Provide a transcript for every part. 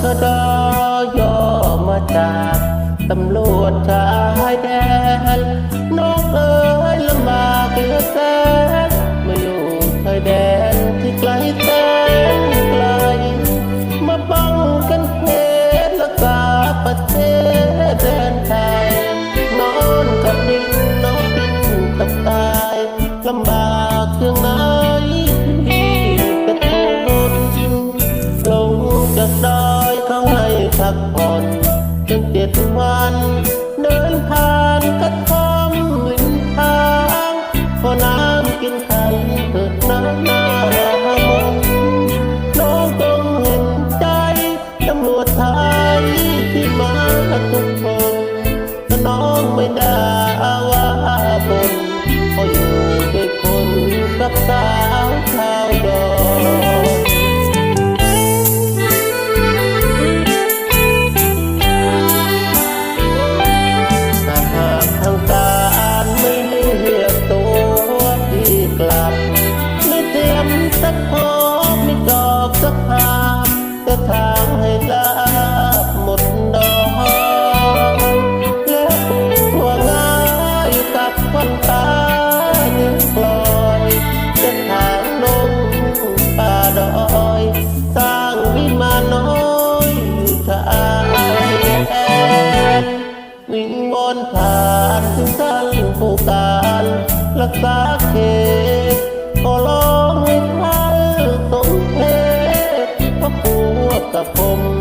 ชดย่อมาจากตำรวจชายแดนน้องเอ๋ยลำบากเหลือแสนมาอยู่ชายแดนที่ไกลแสนไกล มาป้องกันเหตุรักษาประเทศแดนไทยนอนกับดินนอนกินกับตายลำบากเพียงไหนามจะทางให้ลาบหมดดอกและหัวง่ายกับคนตายเนื้อกลอยจะทางลงป่าดอย สร้างวิมานน้อยอยู่ชายวิงวอนผ่านถึงท่านผู้การรักษาเขต กกับผม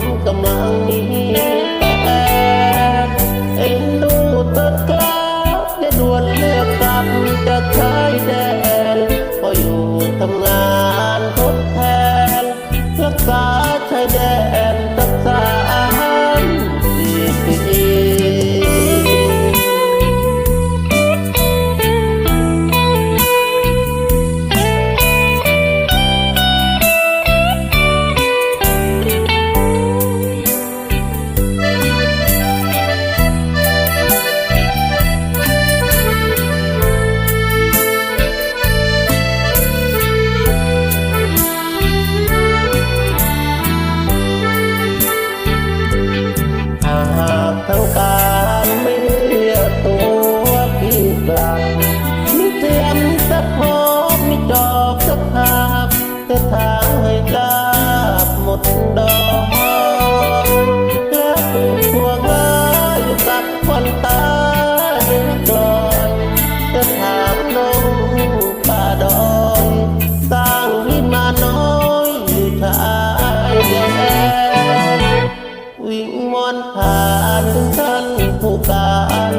วิงวอนผ่านถึงท่านผู้การ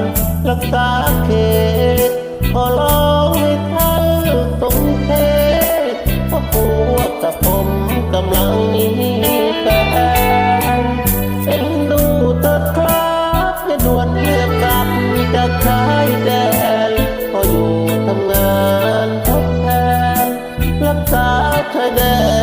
รักษาเขตขอร้องให้ท่านสงเทศเพราะพวกกัผมกำลังมีแฟนเอ็นดูเถิดครับอดวนเลือกกับจากชายแดนพออยู่ทำงานทดแทนรักษาเธอแดน